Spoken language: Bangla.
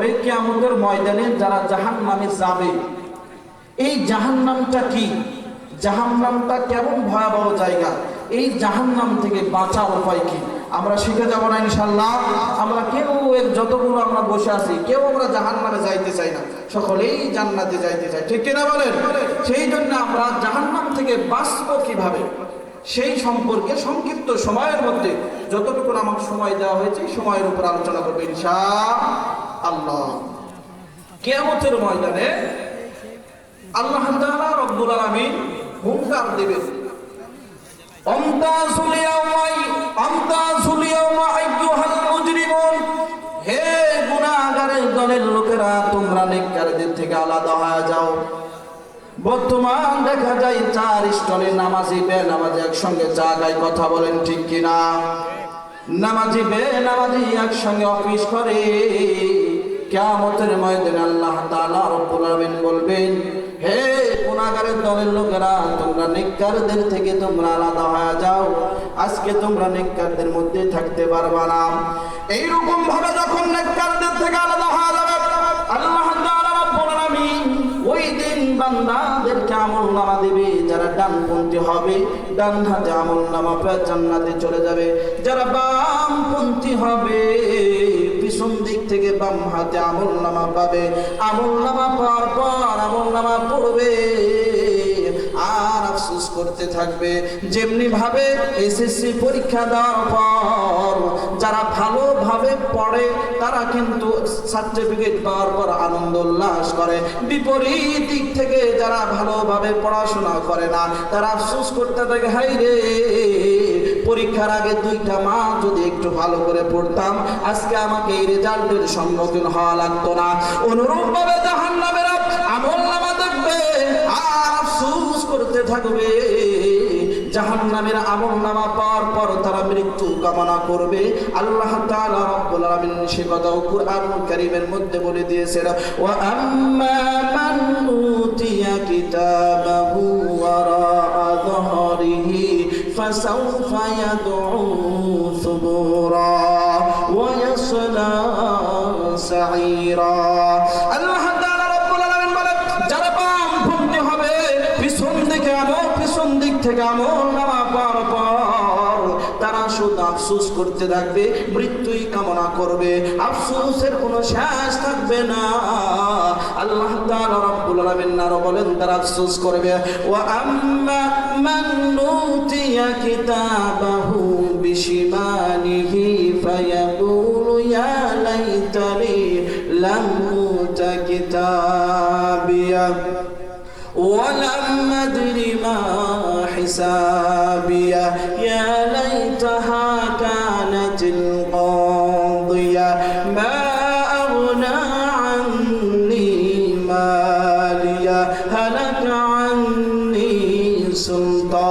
হবে কেয়ামতের ময়দানে যারা জাহান নামে যাবে। এই জাহান নামটা কি? জাহান নামটা কেমন ভয়াবহ জায়গা? এই জাহান নাম থেকে বাঁচার উপায় কি? আমরা শিখে যাব না ইনশাল্লাহ আমরা কেউ এর যতগুলো আমরা বসে আছি, কেউ আমরা জাহান নামে যাইতে চাই না। সকলেই জান্নাতে যাইতে চাই ঠিক কিনা বলেন? সেই জন্য আমরা জাহান নাম থেকে বাঁচবো কীভাবে? সেই সম্পর্কে সংক্ষিপ্ত সময়ের মধ্যে যতটুকু আমাকে সময় দেওয়া হয়েছে সময়ের উপর আলোচনা করব ইনশা আল্লাহ কেয়ামতের ময়দানে আল্লাহ রব্বুল আলামিন হুঙ্কার দিবেন। হে লোকেরা, তোমরা থেকে আলাদা হয়ে যাও। বর্তমান দেখা যায় চার স্টলে নামাজি বে নামাজি একসঙ্গে চা গায় কথা বলেন ঠিক কিনা? নামাজি বে নামাজি একসঙ্গে অফিস করে। কেয়ামতের ময়দানে আল্লাহ তাআলা রব্বুল আলামিন বলবেন, হে গুনাহগারের দলের লোকেরা, তোমরা নেককারদের থেকে তোমরা আলাদা হয়ে যাও। আজকে তোমরা নেককারদের মধ্যে থাকতে পারবা না। এইরকম ভাবে যখন নেককারদের থেকে আলাদা হয়ে যাবে, আল্লাহ তাআলা রব্বুল আলামিন ওই দিন বান্দাদেরকে আমল নামা দেবে, যারা ডানপন্থী হবে ডান হাতে আমল নামা জান্নাতে চলে যাবে। যারা বামপন্থী হবে থেকে বাম হাতে আমল নামা পাবে। আমল নামা পাওয়ার পর, আমল নামা পড়বে। আর করতে থাকবে। যেমনি ভাবে এসএসসি পরীক্ষা দেওয়ার পর, যারা ভালোভাবে পড়ে, তারা কিন্তু সার্টিফিকেট পাওয়ার পর আনন্দ উল্লাস করে। বিপরীত দিক থেকে যারা ভালোভাবে পড়াশোনা করে না, তারা আফসোস করতে থাকে হাই রে! পরীক্ষার আগে দুইটা মাস যদি একটু ভালো করে পড়তাম, আজকে আমাকে এই রেজাল্টের সম্মুখীন হওয়া লাগতো না। অনুরূপ ভাবে জাহান নামের আমল নামা দেখবে, আর আফসোস করতে থাকবে। জাহান নামের আমল নামা পাওয়ার পর তারা মৃত্যু কামনা করবে। আল্লাহ তাআলা রব্বুল আলামিন সে কথাও কুরআনুল কারীমের মধ্যে বলে দিয়েছেন, ওয়া আম্মা মান উতিয়া কিতাবাহু ইয়াদউ সুবুরা ওয়া ইয়াসলা সাঈরা আল্লাহ আফসোস করতে থাকবে, মৃত্যুই কামনা করবে। আফসোসের কোনো শেষ থাকবে না। আল্লাহ তাআলা রব্বুল আলামিন আরো বলেন তারা আফসোস করবে ওয়া আম্মা মান উতিয়া কিতাবাহু বিশিমালিহি ফায়াকুলু ইয়া লাইতানি লাম উতা কিতাবিয়া ولم أدر ما حسابيه يا ليتها كانت القاضية ما সুলতান